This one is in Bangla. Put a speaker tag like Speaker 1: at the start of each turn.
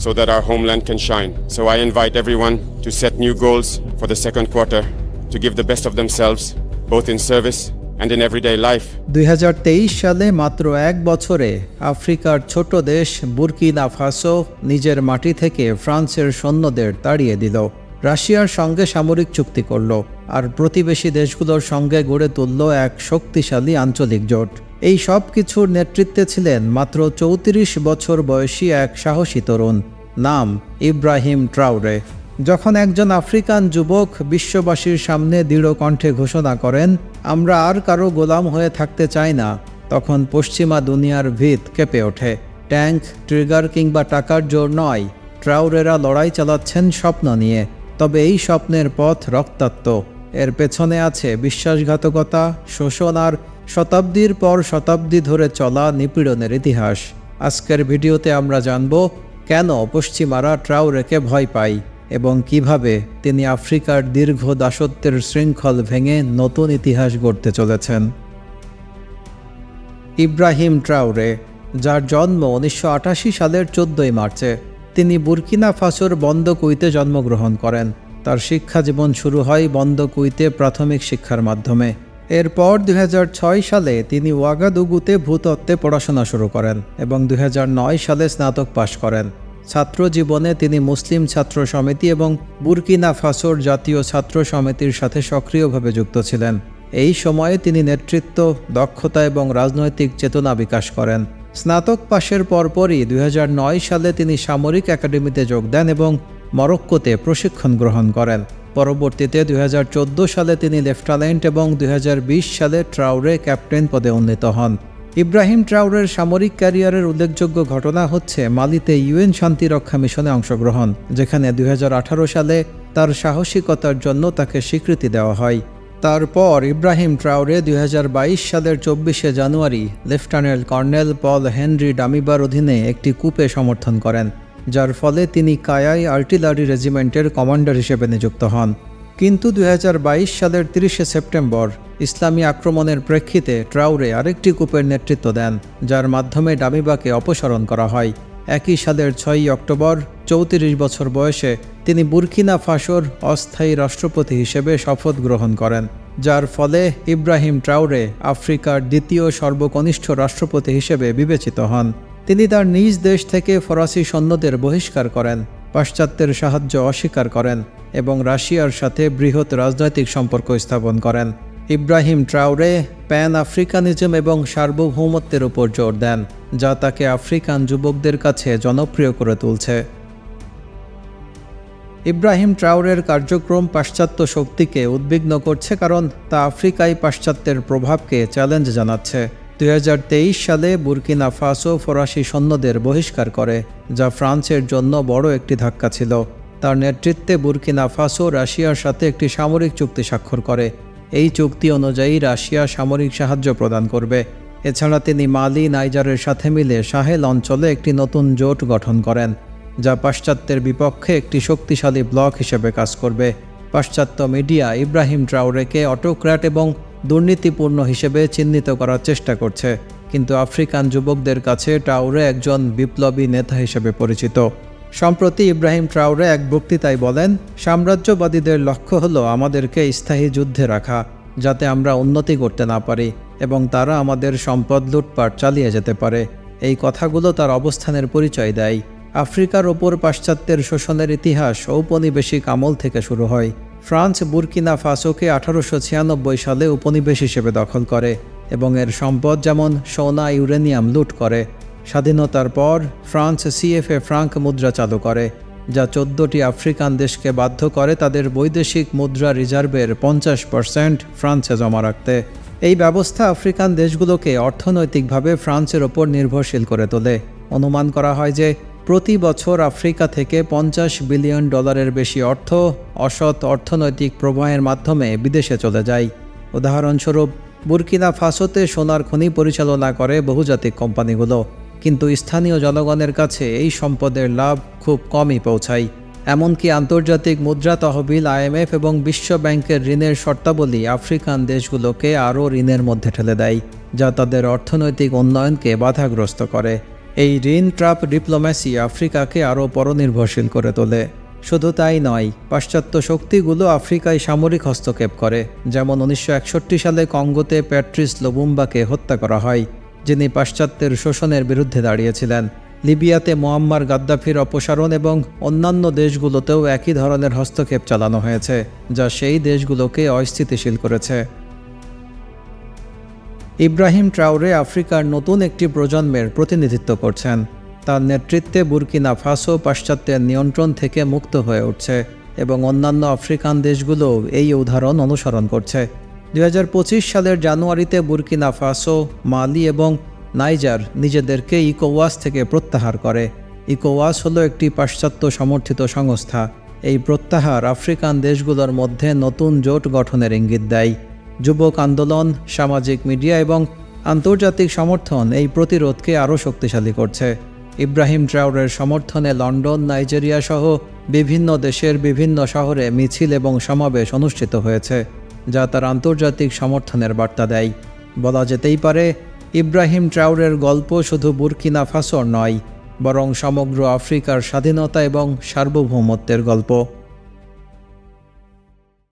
Speaker 1: so that our homeland can shine. So I invite everyone to set new goals for the second quarter, to give the best of themselves, both in service and in everyday life.
Speaker 2: দুই হাজার তেইশ সালে মাত্র এক বছরে আফ্রিকার ছোট দেশ বুরকিনা ফাসো নিজের মাটি থেকে ফ্রান্সের সৈন্যদের তাড়িয়ে দিল রাশিয়ার সঙ্গে সামরিক চুক্তি করল আর প্রতিবেশী দেশগুলোর সঙ্গে গড়ে তুলল এক শক্তিশালী আঞ্চলিক জোট এই সব কিছুর নেতৃত্বে ছিলেন মাত্র চৌত্রিশ বছর বয়সী এক সাহসী তরুণ, নাম ইব্রাহিম ট্রাউরে। যখন একজন আফ্রিকান যুবক বিশ্ববাসীর সামনে দৃঢ় কণ্ঠে ঘোষণা করেন, আমরা আর কারও গোলাম হয়ে থাকতে চাই না, তখন পশ্চিমা দুনিয়ার ভিত কেঁপে ওঠে। ট্যাঙ্ক, ট্রিগার কিংবা টাকার জোর নয়, ট্রাউরেরা লড়াই চালাচ্ছেন স্বপ্ন নিয়ে। তবে এই স্বপ্নের পথ রক্তাক্ত। এর পেছনে আছে বিশ্বাসঘাতকতা, শোষণ আর শতাব্দীর পর শতাব্দী ধরে চলা নিপীড়নের ইতিহাস। আজকের ভিডিওতে আমরা জানব, কেন পশ্চিমারা ট্রাউরেকে ভয় পায় এবং কীভাবে তিনি আফ্রিকার দীর্ঘ দাসত্বের শৃঙ্খল ভেঙে নতুন ইতিহাস গড়তে চলেছেন। ইব্রাহিম ট্রাউরে, যার জন্ম উনিশশো আটাশি সালের চোদ্দই মার্চে, তিনি বুরকিনা ফাসোর বন্দকুইতে জন্মগ্রহণ করেন। তার শিক্ষা জীবন শুরু হয় বন্দকুইতে প্রাথমিক শিক্ষার মাধ্যমে। এরপর দুই হাজার ছয় সালে তিনি ওয়াগাদুগুতে ভূতত্ত্বে পড়াশোনা শুরু করেন এবং দুই হাজার নয় সালে স্নাতক পাশ করেন। ছাত্র জীবনে তিনি মুসলিম ছাত্র সমিতি এবং বুরকিনা ফাসোর জাতীয় ছাত্র সমিতির সাথে সক্রিয়ভাবে যুক্ত ছিলেন। এই সময়ে তিনি নেতৃত্ব, দক্ষতা এবং রাজনৈতিক চেতনা বিকাশ করেন। স্নাতক পাশের পরপরই দুই হাজার নয় সালে তিনি সামরিক একাডেমিতে যোগ দেন এবং মরক্কোতে প্রশিক্ষণ গ্রহণ করেন। পরবর্তীতে দুই হাজার চোদ্দ সালে তিনি লেফটেন্যান্ট এবং দুই হাজার বিশ সালে ট্রাউরে ক্যাপ্টেন পদে উন্নীত হন। ইব্রাহিম ট্রাউরের সামরিক ক্যারিয়ারের উল্লেখযোগ্য ঘটনা হচ্ছে মালিতে ইউএন শান্তিরক্ষা মিশনে অংশগ্রহণ, যেখানে দুই হাজার আঠারো সালে তার সাহসিকতার জন্য তাকে স্বীকৃতি দেওয়া হয়। তারপর ইব্রাহিম ট্রাউরে দুই হাজার বাইশ সালের চব্বিশে জানুয়ারি লেফটেন্যান্ট কর্নেল পল হেনরি ডামিবার অধীনে একটি কূপে সমর্থন করেন। যার ফলে তিনি কায়াই আর্টিলারি রেজিমেন্টের কমান্ডার হিসেবে নিযুক্ত হন। কিন্তু দু হাজার বাইশ সালের তিরিশে সেপ্টেম্বর ইসলামী আক্রমণের প্রেক্ষিতে ট্রাউরে আরেকটি কূপের নেতৃত্ব দেন, যার মাধ্যমে ডামিবাকে অপসারণ করা হয়। একই সালের ছয়ই অক্টোবর, চৌত্রিশ বছর বয়সে তিনি বুরকিনা ফাসোর অস্থায়ী রাষ্ট্রপতি হিসেবে শপথ গ্রহণ করেন, যার ফলে ইব্রাহিম ট্রাউরে আফ্রিকার দ্বিতীয় সর্বকনিষ্ঠ রাষ্ট্রপতি হিসেবে বিবেচিত হন। তিনি তার নিজ দেশ থেকে ফরাসি সৈন্যদের বহিষ্কার করেন, পাশ্চাত্যের সাহায্য অস্বীকার করেন এবং রাশিয়ার সাথে বৃহৎ রাজনৈতিক সম্পর্ক স্থাপন করেন। ইব্রাহিম ট্রাউরে প্যান আফ্রিকানিজম এবং সার্বভৌমত্বের উপর জোর দেন, যা তাকে আফ্রিকান যুবকদের কাছে জনপ্রিয় করে তুলছে। ইব্রাহিম ট্রাউরের কার্যক্রম পাশ্চাত্য শক্তিকে উদ্বিগ্ন করছে কারণ তা আফ্রিকায় পাশ্চাত্যের প্রভাবকে চ্যালেঞ্জ জানাচ্ছে। দুই হাজার তেইশ সালে বুর্কিনা ফাসো ফরাসি সৈন্যদের বহিষ্কার করে, যা ফ্রান্সের জন্য বড় একটি ধাক্কা ছিল। তার নেতৃত্বে বুর্কিনা ফাসো রাশিয়ার সাথে একটি সামরিক চুক্তি স্বাক্ষর করে। এই চুক্তি অনুযায়ী রাশিয়া সামরিক সাহায্য প্রদান করবে। এছাড়া তিনি মালি, নাইজারের সাথে মিলে সাহেল অঞ্চলে একটি নতুন জোট গঠন করেন, যা পাশ্চাত্যের বিপক্ষে একটি শক্তিশালী ব্লক হিসেবে কাজ করবে। পাশ্চাত্য মিডিয়া ইব্রাহিম ট্রাউরেকে অটোক্র্যাট এবং দুর্নীতিপূর্ণ হিসেবে চিহ্নিত করার চেষ্টা করছে। কিন্তু আফ্রিকান যুবকদের কাছে ট্রাউরে একজন বিপ্লবী নেতা হিসেবে পরিচিত। সম্প্রতি ইব্রাহিম ট্রাউরে এক বক্তৃতায় বলেন, সাম্রাজ্যবাদীদের লক্ষ্য হলো আমাদেরকে স্থায়ী যুদ্ধে রাখা, যাতে আমরা উন্নতি করতে না পারি এবং তারা আমাদের সম্পদ লুটপাট চালিয়ে যেতে পারে। এই কথাগুলো তার অবস্থানের পরিচয় দেয়। আফ্রিকার ওপর পাশ্চাত্যের শোষণের ইতিহাস ঔপনিবেশিক আমল থেকে শুরু হয়। ফ্রান্স, বুরকিনা ফাসোকে আঠারোশো ছিয়ানব্বই সালে উপনিবেশ হিসেবে দখল করে এবং এর সম্পদ যেমন সোনা, ইউরেনিয়াম লুট করে। স্বাধীনতার পর ফ্রান্স সিএফএ ফ্রাঙ্ক মুদ্রা চালু করে, যা চোদ্দটি আফ্রিকান দেশকে বাধ্য করে তাদের বৈদেশিক মুদ্রা রিজার্ভের পঞ্চাশ পার্সেন্ট ফ্রান্সে জমা রাখতে। এই ব্যবস্থা আফ্রিকান দেশগুলোকে অর্থনৈতিকভাবে ফ্রান্সের ওপর নির্ভরশীল করে তোলে। অনুমান করা হয় যে প্রতি বছর আফ্রিকা থেকে পঞ্চাশ বিলিয়ন ডলারের বেশি অর্থ অসৎ অর্থনৈতিক প্রবাহের মাধ্যমে বিদেশে চলে যায়। উদাহরণস্বরূপ, বুরকিনা ফাসোতে সোনার খনি পরিচালনা করে বহুজাতিক কোম্পানিগুলো। কিন্তু স্থানীয় জনগণের কাছে এই সম্পদের লাভ খুব কমই পৌঁছায়। এমনকি আন্তর্জাতিক মুদ্রা তহবিল আইএমএফ এবং বিশ্ব ব্যাংকের ঋণের শর্তাবলী আফ্রিকান দেশগুলোকে আরও ঋণের মধ্যে ঠেলে দেয়, যা তাদের অর্থনৈতিক উন্নয়নকে বাধাগ্রস্ত করে। এই ঋণ ট্রাপ ডিপ্লোম্যাসি আফ্রিকাকে আরও পরনির্ভরশীল করে তোলে। শুধু তাই নয়, পাশ্চাত্য শক্তিগুলো আফ্রিকায় সামরিক হস্তক্ষেপ করে, যেমন উনিশশো একষট্টি সালে কঙ্গোতে প্যাট্রিস লোবুম্বাকে হত্যা করা হয়, যিনি পাশ্চাত্যের শোষণের বিরুদ্ধে দাঁড়িয়েছিলেন। লিবিয়াতে মোয়াম্মার গাদ্দাফির অপসারণ এবং অন্যান্য দেশগুলোতেও একই ধরনের হস্তক্ষেপ চালানো হয়েছে, যা সেই দেশগুলোকে অস্থিতিশীল করেছে। ইব্রাহিম ট্রাউরে আফ্রিকার নতুন একটি প্রজন্মের প্রতিনিধিত্ব করছেন। তার নেতৃত্বে বুরকিনা ফাসো পাশ্চাত্যের নিয়ন্ত্রণ থেকে মুক্ত হয়ে উঠছে এবং অন্যান্য আফ্রিকান দেশগুলোও এই উদাহরণ অনুসরণ করছে। দু হাজার পঁচিশ সালের জানুয়ারিতে বুরকিনা ফাসো, মালি এবং নাইজার নিজেদেরকে ইকোওয়াস থেকে প্রত্যাহার করে। ইকোওয়াস হলো একটি পাশ্চাত্য সমর্থিত সংস্থা। এই প্রত্যাহার আফ্রিকান দেশগুলোর মধ্যে নতুন জোট গঠনের ইঙ্গিত দেয়। যুবক আন্দোলন, সামাজিক মিডিয়া এবং আন্তর্জাতিক সমর্থন এই প্রতিরোধকে আরও শক্তিশালী করছে। ইব্রাহিম ট্রাউরের সমর্থনে লন্ডন, নাইজেরিয়া সহ বিভিন্ন দেশের বিভিন্ন শহরে মিছিল এবং সমাবেশ অনুষ্ঠিত হয়েছে, যা তার আন্তর্জাতিক সমর্থনের বার্তা দেয়। বলা যেতেই পারে, ইব্রাহিম ট্রাউরের গল্প শুধু বুরকিনা ফাসোর নয়, বরং সমগ্র আফ্রিকার স্বাধীনতা এবং সার্বভৌমত্বের গল্প।